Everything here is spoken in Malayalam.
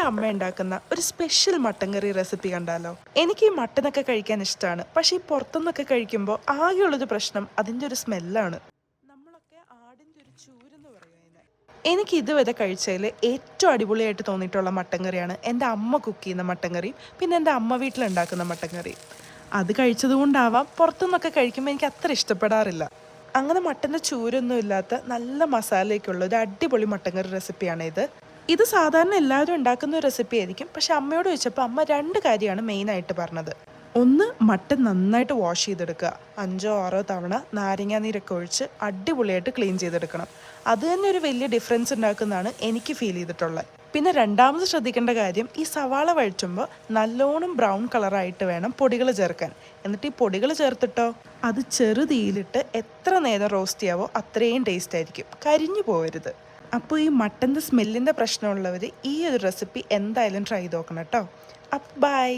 എന്റെ അമ്മ ഉണ്ടാക്കുന്ന ഒരു സ്പെഷ്യൽ മട്ടൻ കറി റെസിപ്പി കണ്ടാലോ? എനിക്ക് ഈ മട്ടനൊക്കെ കഴിക്കാൻ ഇഷ്ടമാണ് പക്ഷേ ഈ പുറത്തുനിന്നൊക്കെ കഴിക്കുമ്പോൾ ആകെയുള്ളൊരു പ്രശ്നം അതിന്റെ ഒരു സ്മെല്ലാണ് നമ്മളൊക്കെ ആടിന്റെ ഒരു ചൂരെന്ന് പറയുന്നത് എനിക്ക് ഇതുവരെ കഴിച്ചതിൽ ഏറ്റവും അടിപൊളിയായിട്ട് തോന്നിയിട്ടുള്ള മട്ടൻ കറിയാണ് എന്റെ അമ്മ കുക്ക് ചെയ്യുന്ന മട്ടൻ കറി പിന്നെ എന്റെ അമ്മ വീട്ടിലുണ്ടാക്കുന്ന മട്ടൻ കറി. അത് കഴിച്ചത് കൊണ്ടാവാം പുറത്തുനിന്നൊക്കെ കഴിക്കുമ്പോൾ എനിക്ക് അത്ര ഇഷ്ടപ്പെടാറില്ല. അങ്ങനെ മട്ടന്റെ ചൂരൊന്നും ഇല്ലാത്ത നല്ല മസാലയൊക്കെയുള്ള ഒരു അടിപൊളി മട്ടൻ കറി റെസിപ്പിയാണ് ഇത് ഇത് സാധാരണ എല്ലാവരും ഉണ്ടാക്കുന്ന ഒരു റെസിപ്പി ആയിരിക്കും. പക്ഷെ അമ്മയോട് ചോദിച്ചപ്പോൾ അമ്മ രണ്ട് കാര്യമാണ് മെയിനായിട്ട് പറഞ്ഞത്. ഒന്ന് മട്ടൻ നന്നായിട്ട് വാഷ് ചെയ്തെടുക്കുക. അഞ്ചോ ആറോ തവണ നാരങ്ങാ നീരൊക്കെ ഒഴിച്ച് അടിപൊളിയായിട്ട് ക്ലീൻ ചെയ്തെടുക്കണം. അത് തന്നെ ഒരു വലിയ ഡിഫറൻസ് ഉണ്ടാക്കുന്നതാണ് എനിക്ക് ഫീൽ ചെയ്തിട്ടുള്ളത്. പിന്നെ രണ്ടാമത് ശ്രദ്ധിക്കേണ്ട കാര്യം ഈ സവാള വഴിച്ചുമ്പോൾ നല്ലോണം ബ്രൗൺ കളറായിട്ട് വേണം പൊടികൾ ചേർക്കാൻ. എന്നിട്ട് ഈ പൊടികൾ ചേർത്തിട്ടോ? അത് ചെറുതീയിലിട്ട് എത്ര നേരം റോസ്റ്റ് ചെയ്യാവോ അത്രയും ടേസ്റ്റ് ആയിരിക്കും. കരിഞ്ഞു പോകരുത് അപ്പോൾ ഈ മട്ടന്റെ സ്മെല്ലിന്റെ പ്രശ്നമുള്ളവർ ഈ ഒരു റെസിപ്പി എന്തായാലും ട്രൈ ചെയ്ത് നോക്കണം കേട്ടോ. അപ്പം ബൈ